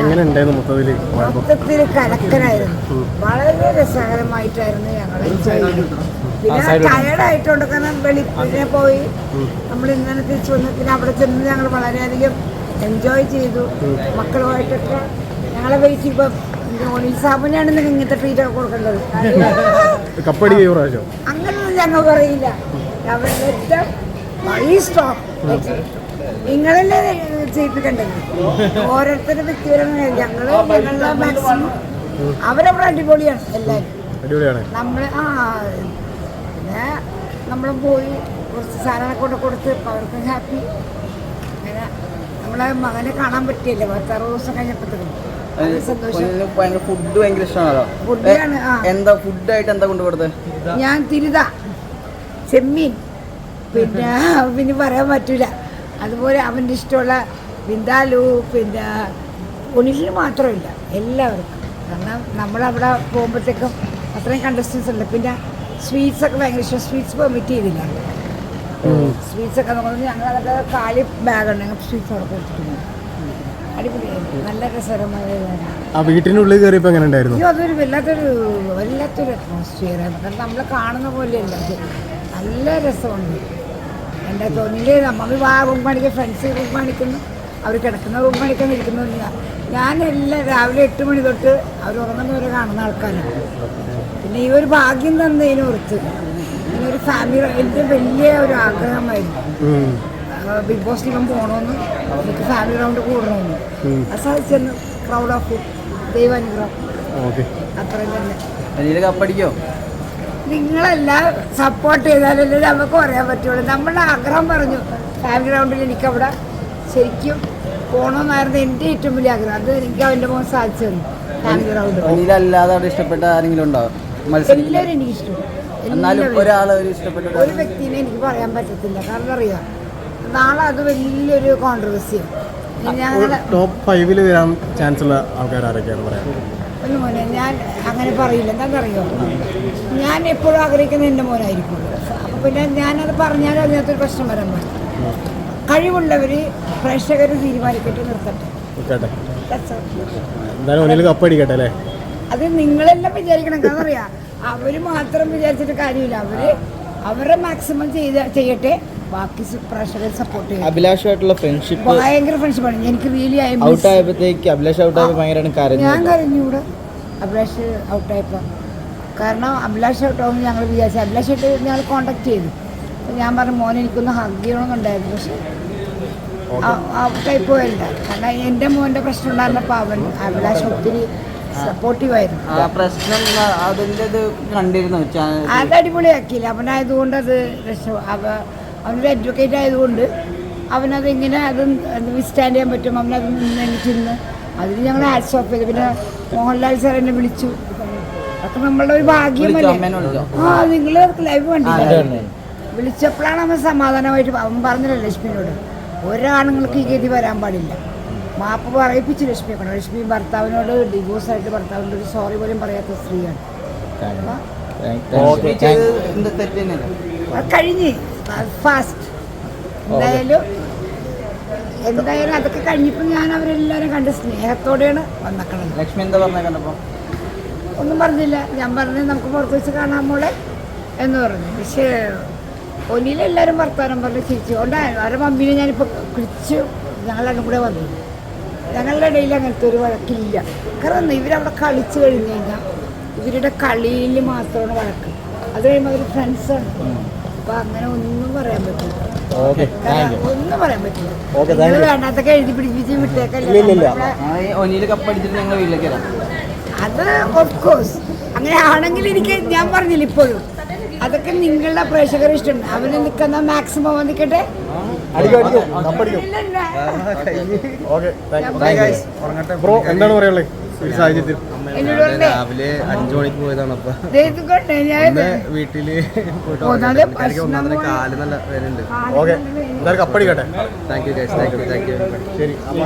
എങ്ങനെ ഉണ്ടായിരുന്നു മൊത്തത്തിൽ മൊത്തത്തിൽ കലക്കനായിരുന്നു വളരെ രസകരമായിട്ടായിരുന്നു ഞങ്ങൾ പിന്നെ ടയർഡായിട്ടുണ്ട് കാരണം വെളിപ്പിനെ പോയി. നമ്മൾ ഇങ്ങനെ തിരിച്ചു വന്നു പിന്നെ അവിടെ ചെന്ന് ഞങ്ങൾ വളരെയധികം എൻജോയ് ചെയ്തു. മക്കളുമായിട്ടൊക്കെ ഞങ്ങളെ വെയിറ്റ് ഇപ്പം ജോണി സാബുനാണ് നിങ്ങൾ ഇങ്ങനത്തെ ട്രീറ്റ് ഒക്കെ കൊടുക്കേണ്ടത്. അങ്ങനൊന്നും ഞങ്ങൾ പറയില്ല അവരുടെ വളരെ സ്ട്രോങ് നിങ്ങളല്ലേ ചെയ്യിപ്പിക്കേണ്ടത് ഓരോരുത്തരുടെ വ്യക്തിപരമായ ഞങ്ങൾ ഞങ്ങളുടെ മാക്സിമം അവരവിടെ അടിപൊളിയാണ് എല്ലാവരും അടിപൊളിയാണ്. നമ്മൾ ആ പിന്നെ നമ്മൾ പോയി കുറച്ച് സാധനങ്ങളൊക്കെ കൊണ്ട് കൊടുത്ത് അവർക്കും ഹാപ്പി അങ്ങനെ നമ്മളെ മകനെ കാണാൻ പറ്റിയില്ല? പത്താറ് ദിവസം കഴിഞ്ഞപ്പോഴത്തേക്കും. ഫുഡ് ഭയങ്കര ഇഷ്ടമാണല്ലോ. ഫുഡാണ് ആ. എന്താ ഫുഡായിട്ട് എന്താ ഞാൻ തിരുത. ചെമ്മീൻ. പിന്നെ പിന്നെ പറയാൻ പറ്റൂല. അതുപോലെ അവന്റെ ഇഷ്ടമുള്ള ബിന്ദാലു പിന്നെ ഉണിലിന് മാത്രമില്ല എല്ലാവർക്കും. കാരണം നമ്മളവിടെ പോകുമ്പോഴത്തേക്കും അത്രയും കണ്ടസ്റ്റൻസ് ഉണ്ട്. പിന്നെ സ്വീറ്റ്സ് ഒക്കെ ഭയങ്കര ഇഷ്ടം. സ്വീറ്റ്സ് പെർമിറ്റ് ചെയ്തില്ല. സ്വീറ്റ്സ് ഒക്കെ നമ്മൾ ഞങ്ങൾ അതൊക്കെ കാലി ബാഗുണ്ട് ഞങ്ങൾ സ്വീറ്റ്സ് അവിടെ കൊടുത്തിട്ടുണ്ട്. അടിപൊളിയായിരുന്നു. നല്ല രസകരമായതാണ് ആ വീട്ടിനുള്ളിൽ കയറിയപ്പോ എങ്ങനെ ഉണ്ടായിരുന്നു? അയ്യോ അതൊരു വല്ലാത്തൊരു വല്ലാത്തൊരു അറ്റ്മോസ്ഫിയർ ആണ് കാരണം നമ്മൾ കാണുന്ന പോലെയല്ല അത്. നല്ല രസമുണ്ട്. എന്റെ തോന്നിയില്ലേ? നമ്മൾ ആ റൂം പണിക്ക് ഫ്രണ്ട്സ് റൂം പണിക്കുന്നു. അവർ കിടക്കുന്ന റൂം പണിക്കാൻ ഇരിക്കുന്നു ഞാൻ ഞാനെല്ലാം രാവിലെ എട്ട് മണി തൊട്ട് അവർ ഉറങ്ങുന്നവരെ കാണുന്ന ആൾക്കാരാണ് പിന്നെ ഈ ഒരു ഭാഗ്യം തന്നതിന് ഓർത്ത് ഇങ്ങനെ ഒരു ഫാമിലി എന്റെ വലിയ ഒരു ആഗ്രഹമായിരുന്നു. ബിഗ് ബോസിൽ ഇവൻ പോകണമെന്ന് എനിക്ക് ഫാമിലി റൗണ്ട് കൂടണമെന്ന് അത് സാധിച്ചെന്ന് പ്രൗഡ് ഓഫ് ദൈവാനുഗ്രഹം. ഓക്കെ. അത്രയും തന്നെ. കപ്പടിക്കോ? നിങ്ങളെല്ലാം സപ്പോർട്ട് ചെയ്താലല്ലേ നമുക്ക് പറയാൻ പറ്റുള്ളൂ. നമ്മളുടെ ആഗ്രഹം പറഞ്ഞു. ഫാമിലി ഗ്രൗണ്ടിൽ എനിക്കവിടെ ശരിക്കും പോകണമെന്നായിരുന്നു എന്റെ ഏറ്റവും വലിയ ആഗ്രഹം. അത് എനിക്ക് അവന്റെ മോൻ സാധിച്ചു തന്നു. ഫാമിലി റൗണ്ട് അല്ലാതെ അവിടെ ഇഷ്ടപ്പെട്ട ആരെങ്കിലും ഉണ്ടാവും എല്ലാവരും എനിക്ക് ഇഷ്ടം എന്നാലും ഒരാളെ ഒരു ഇഷ്ടപ്പെട്ട ഒരു വ്യക്തിനെ എനിക്ക് പറയാൻ പറ്റത്തില്ല. കാരണം അറിയാം? നാളെ അത് വലിയൊരു കോൺട്രവേഴ്സിയാണ് ടോപ്പ് ഫൈവിൽ വരാൻ ചാൻസ് ഉള്ള ആൾക്കാർ ആരൊക്കെയാണ് പറയാം ഒന്ന് മോനെ ഞാൻ അങ്ങനെ പറയില്ല. എന്താണെന്നറിയോ? ഞാൻ എപ്പോഴും ആഗ്രഹിക്കുന്ന എന്റെ മോനായിരിക്കും. അപ്പോൾ പിന്നെ ഞാനത് പറഞ്ഞാലും അതിനകത്തൊരു പ്രശ്നം വരാൻ പറ്റും കഴിവുള്ളവർ പ്രേക്ഷകർ തീരുമാനിക്കട്ടെ നിർത്തട്ടെ. കപ്പടിക്കട്ടെ അത് നിങ്ങളെല്ലാം വിചാരിക്കണം. കാരണം അറിയാം അവർ മാത്രം വിചാരിച്ചിട്ട് കാര്യമില്ല. അവർ അവരുടെ മാക്സിമം ചെയ്ത ചെയ്യട്ടെ. ബാക്കി സ- പ്രേക്ഷകർ സപ്പോർട്ട് ചെയ്യും. അഭിലാഷമായിട്ടുള്ള ഫ്രണ്ട്ഷിപ്പ് ഭയങ്കര ഫ്രണ്ട്ഷിപ്പാണ് എനിക്ക് റിയലി ആയി ഔട്ട് ആയപ്പോഴത്തേക്ക് അഭിലാഷ് ഔട്ട് ആയപ്പോൾ ഭയങ്കരമാണ് കരഞ്ഞു. ഞാൻ കരഞ്ഞൂടെ അഭിലാഷ് ഔട്ട് ആയപ്പോൾ കാരണം അഭിലാഷ് ഔട്ടാവുമ്പോൾ ഞങ്ങൾ വിചാരിച്ചു. അഭിലാഷായിട്ട് ഞങ്ങൾ കോൺടാക്ട് ചെയ്തു. അപ്പോൾ ഞാൻ പറഞ്ഞു മോനെ എനിക്കൊന്ന് ഹഗ് ചെയ്യണമെന്നുണ്ടായിരുന്നു പക്ഷെ ഔട്ടായി പോയല്ല. കാരണം എന്റെ മോന്റെ പ്രശ്നം ഉണ്ടായിരുന്നപ്പോൾ അവൻ അഭിലാഷ് ഒത്തിരി സപ്പോർട്ടീവായിരുന്നു ആ പ്രശ്നം അതിന്റെ കണ്ടിരുന്നു? അത് അടിപൊളിയാക്കിയില്ല. അവനായതുകൊണ്ട് അത് രക്ഷ അവ അവനൊരു അഡ്വക്കേറ്റ് ആയതുകൊണ്ട് അവനത് ഇങ്ങനെ അത് വിസ്റ്റാൻഡ് ചെയ്യാൻ പറ്റും. അവനത് നിന്ന് എനിക്കിന്ന് അതിന് ഞങ്ങൾ ഹാറ്റ്സ് ഓഫ് ചെയ്തു. പിന്നെ മോഹൻലാൽ സാർ എന്നെ വിളിച്ചു. അതൊക്കെ നമ്മളുടെ ഒരു ഭാഗ്യമല്ലേ? ആ നിങ്ങൾ ലൈവ് കണ്ടില്ല? വിളിച്ചപ്പോഴാണ് അവൻ സമാധാനമായിട്ട് അവൻ പറഞ്ഞില്ല ലക്ഷ്മിയോട് ഒരാണുങ്ങൾക്ക് ഈ ഗതി വരാൻ പാടില്ല. മാപ്പ് പറയിപ്പിച്ചു ലക്ഷ്മിയെ കൊണ്ട് ലക്ഷ്മി ഭർത്താവിനോട് ഡിവോഴ്സ് ആയിട്ട് ഭർത്താവിനോട് ഒരു സോറി പോലും പറയാത്ത സ്ത്രീയാണ്. കഴിഞ്ഞ്. ഫാസ്റ്റ് എന്തായാലും എന്തായാലും അതൊക്കെ കഴിഞ്ഞപ്പോൾ ഞാൻ അവരെല്ലാവരും കണ്ട് സ്നേഹത്തോടെയാണ് വന്നേക്കണത്. ലക്ഷ്മി എന്താ പറഞ്ഞ കണ്ടപ്പോൾ ഒന്നും പറഞ്ഞില്ല. ഞാൻ പറഞ്ഞു നമുക്ക് പുറത്ത് വെച്ച് കാണാൻ മോളെ എന്ന് പറഞ്ഞു. പക്ഷേ ഒന്നിലെല്ലാവരും വർത്താനം പറഞ്ഞു ചിരിച്ചു. കൊണ്ട് അവരുടെ മമ്മീനെ ഞാനിപ്പോൾ കുളിച്ചു ഞങ്ങളെല്ലാം കൂടെ വന്നു. ഞങ്ങളുടെ ഇടയിൽ അങ്ങനത്തെ ഒരു വഴക്കില്ല. കാരണം ഇവരവിടെ കളിച്ചു കഴിഞ്ഞു കഴിഞ്ഞാൽ ഇവരുടെ കളിയിൽ മാത്രമാണ് വഴക്ക്. അത് കഴിയുമ്പോൾ അവർ ഫ്രണ്ട്സാണ് അപ്പം അങ്ങനെ ഒന്നും പറയാൻ പറ്റില്ല. ഓക്കെ ഒന്നും പറയാൻ പറ്റില്ല. വേണ്ടാത്തൊക്കെ എഴുതി പിടിപ്പിച്ച് ഇല്ല ഇല്ല കപ്പടിച്ചിട്ട് ഞങ്ങൾ വീട്ടിലേക്ക് വരാം. അത് ഓഫ് കോഴ്സ് അങ്ങനെ ആണെങ്കിൽ എനിക്ക് ഞാൻ പറഞ്ഞില്ല ഇപ്പോഴും. അതൊക്കെ നിങ്ങളുടെ പ്രേക്ഷകർ ഇഷ്ടമുണ്ട് അവന് നിൽക്കുന്ന മാക്സിമം വന്നിക്കട്ടെ അടിക്കും അടിക്കും. കപ്പടിക്കും ഇല്ലല്ല. ഓക്കെ ഞാൻ ബ്രോ എന്താണ് പറയാനുള്ളത്? രാവിലെ അഞ്ചു മണിക്ക് പോയതാണ് അപ്പൊ. ദേ ഇത് കണ്ടേ ഞാൻ ഇന്ന് വീട്ടിൽ പോയിട്ട് ഒന്നാമത് ഉറങ്ങി. എനിക്ക് പ്രശ്നം ഒന്നാമത് പോലെ- കാൽ നല്ല വേദനയുണ്ട്. Okay. കപ്പടിക്കട്ടെ. Thank you thank you thank you ശരി.